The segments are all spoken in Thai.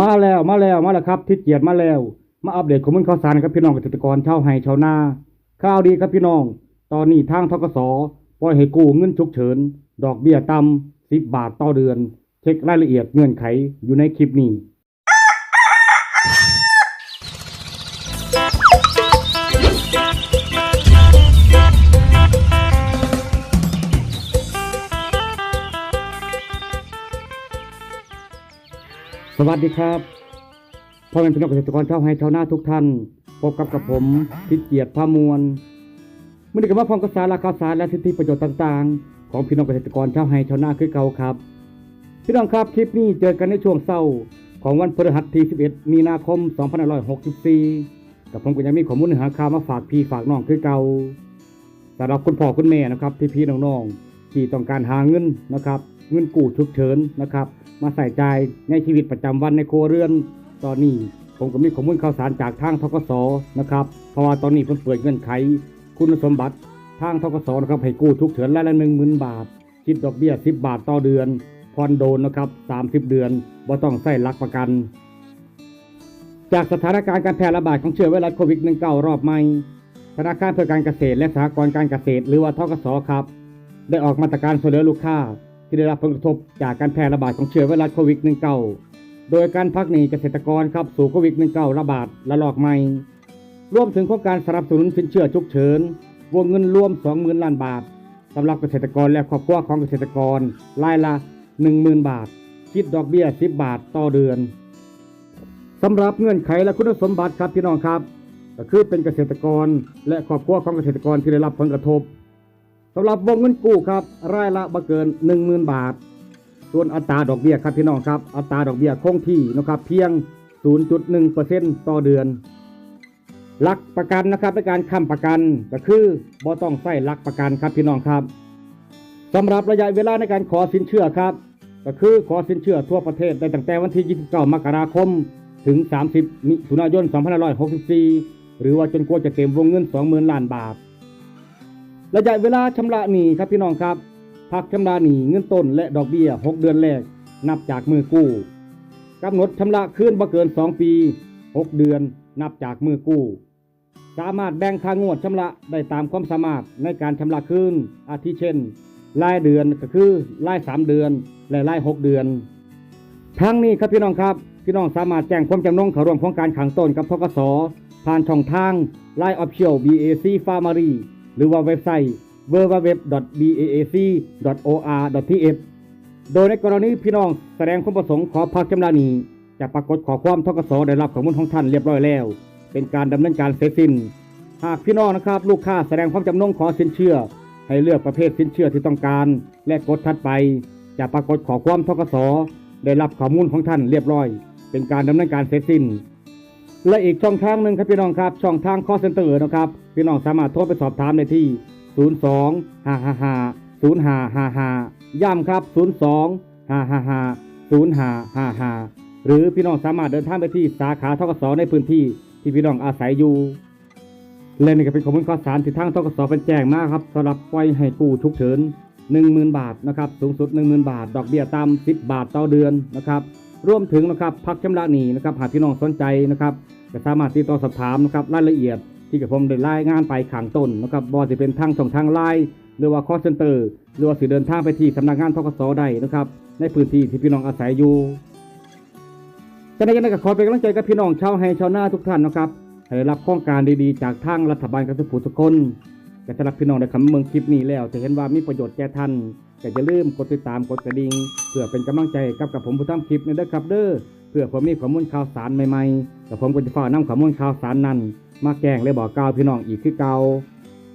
มาแล้วมาแล้วมาแล้วครับทิศเกียรติมาแล้ว มาอัปเดตข้อมูลข่าวสารครับพี่น้องเกษตรกรชาวไห่ชาวนาข่าวดีครับพี่น้อง ตอนนี้ทางทกสปล่อยให้กู้เงินฉุกเฉิน ดอกเบี้ยต่ำสิบบาทต่อเดือน เช็ครายละเอียดเงื่อนไขอยู่ในคลิปนี้ สวัสดีครับพ่อแม่พี่น้องเกษตรกรชาวไร่ชาวนาทุกท่านพบกับกับผมทิเกียรติพามวลเมื่อนี้ก็มาพร้อมกับสาระข่าวสารและสิทธิประโยชน์ต่างๆ ของพี่น้องเกษตรกรชาวไร่ชาวนาคือเก่าครับ พี่น้องครับคลิปนี้เจอกันในช่วงเศร้าของวันพฤหัสที่ 11 มีนาคม 2564กับผมก็ยังมีข้อมูลหาข่าวมาฝากพี่ฝากน้องคือเก่าสำหรับคุณพ่อคุณแม่นะครับที่พี่น้องๆที่ต้องการหาเงินนะครับ เงินกู้ฉุกเฉินนะครับ มาใส่ใจในชีวิตประจำวันในครัวเรือนตอนนี้ผมก็มีข้อมูลข่าวสารจากทางทกสนะครับเพราะว่าตอนนี้เพิ่นเปิดเงื่อนไข คุณสมบัติทางทกสนะครับให้กู้ฉุกเฉินรายละหนึ่งหมื่นบาทคิดดอกเบี้ย 10 บาทต่อเดือนผ่อนโดนนะครับ30 เดือนบ่ต้องใส่หลักประกัน จากสถานการณ์การแพร่ระบาดของเชื้อไวรัสโควิด -19 รอบใหม่ธนาคารเพื่อการเกษตรและสหกรณ์การเกษตร หรือว่าทกสครับ ได้ออกมาตรการช่วยเหลือลูกค้า ที่ได้รับผลกระทบจากการแพร่ระบาดของเชื้อไวรัสโควิด -19 โดยการพักหนีเกษตรกรครับสู่โควิด -19 ระบาดระลอกใหม่ รวมถึงโครงการสนับสนุนสินเชื่อฉุกเฉิน วงเงินรวม 20,000 ล้านบาทสำหรับเกษตรกรและครอบครัวของเกษตรกรรายละ 10,000 บาท คิดดอกเบี้ย 10 บาทต่อเดือนสำหรับเงื่อนไขและคุณสมบัติครับพี่น้องครับ ก็คือเป็นเกษตรกรและครอบครัวของเกษตรกรที่ได้รับผลกระทบ สำหรับวงเงินกู้ครับรายละบ่เกิน 10,000 บาท ส่วนอัตราดอกเบี้ยครับพี่น้องครับ อัตราดอกเบี้ยคงที่นะครับเพียง 0.1%ต่อเดือน หลักประกันนะครับในการค้ำประกันก็คือบ่ต้องใส่หลักประกันครับพี่น้องครับสำหรับระยะเวลาในการขอสินเชื่อครับ ก็คือขอสินเชื่อทั่วประเทศได้ตั้งแต่วันที่ 29 มกราคม ถึง 30 มิถุนายน 2564 หรือว่าจนกว่าจะเต็มวงเงิน 20,000 ล้านบาท ระยะเวลาชำระหนี้ครับพี่น้องครับ พักชำระหนี้เงินต้นและดอกเบี้ย 6 เดือนแรก นับจากมือกู้กำหนดชำระคืนบ่เกิน 2 ปี 6 เดือน นับจากมือกู้ สามารถแบ่งค่างวดชำระได้ตามความสามารถในการชำระคืนอาทิเช่น รายเดือนก็คือราย 3 เดือน และราย 6 เดือน ทั้งนี้ครับพี่น้องครับพี่น้องสามารถแจ้งความจำนงเข้าร่วมโครงการขังต้นกับทกสผ่านช่องทาง Line Official BAC Farmery หรือว่าเว็บไซต์ www.baac.or.th โดยในกรณีพี่น้องแสดงความประสงค์ขอพักชำระหนี้จะปรากฏขอความทกสได้รับข้อมูลของท่านเรียบร้อยแล้ว เป็นการดำเนินการเสร็จสิ้น หากพี่น้องนะครับ ลูกค้าแสดงความจำนงขอสินเชื่อ ให้เลือกประเภทสินเชื่อที่ต้องการ และกดถัดไป จะปรากฏขอความทกสได้รับข้อมูลของท่านเรียบร้อย เป็นการดำเนินการเสร็จสิ้น และอีกช่องทางหนึ่งครับพี่น้องครับ ช่องทาง call center นะครับ พี่น้องสามารถโทรไปสอบถามได้ที่ 02 555 0555 ย้ำครับ 02 555 0555 หรือพี่น้องสามารถเดินทางไปที่สาขาทกสในพื้นที่ที่พี่น้องอาศัยอยู่และนี่ก็เป็นข้อมูลข่าวสารที่ทางทกสเป็นแจ้งมาครับสำหรับปล่อยให้กู้ฉุกเฉิน10,000 บาทนะครับสูงสุด 10,000 บาท ดอกเบี้ยต่ำ10 บาทต่อเดือนนะครับรวมถึงนะครับพักชำระหนี้นะครับหากพี่น้องสนใจนะครับ ก็สามารถติดต่อสอบถามนะครับรายละเอียดที่กับผมได้รายงานไปข้างต้นนะครับบอจะเป็นทางช่องทางไลน์หรือว่า call center หรือว่าสิเดินทางไปที่สำนักงานทกสได้นะครับในพื้นที่ที่พี่น้องอาศัยอยู่แต่ในยังไงก็ขอเป็นกำลังใจกับพี่น้องชาวไฮชาวนาทุกท่านนะครับให้ได้รับโครงการดีๆ จากทางรัฐบาลกับทุกผู้ทุกคนก็สำหรับพี่น้องได้คำเมืองคลิปนี้แล้วจะเห็นว่ามีประโยชน์แก่ท่านก็อย่าลืมกดติดตามกดกระดิ่งเพื่อเป็นกำลังใจกับกับผมผู้ทำคลิปนี้ด้วยครับเด้อ พื่อผมมีข้อมูลข่าวสารใหม่ๆแต่ผมก็จะฝากนำข้อมูลข่าวสารนั้น มาแกงและบอกกล่าวพี่น้องอีกคือเก่า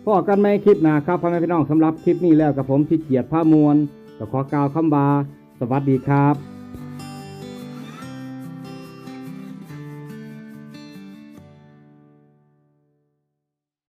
พอกันไม่คลิปหนาครับพ่อแม่พี่น้องสำหรับคลิปนี้แล้วกับผมที่เกียรติผ้ามวลก็ขอกล่าวคำบา สวัสดีครับ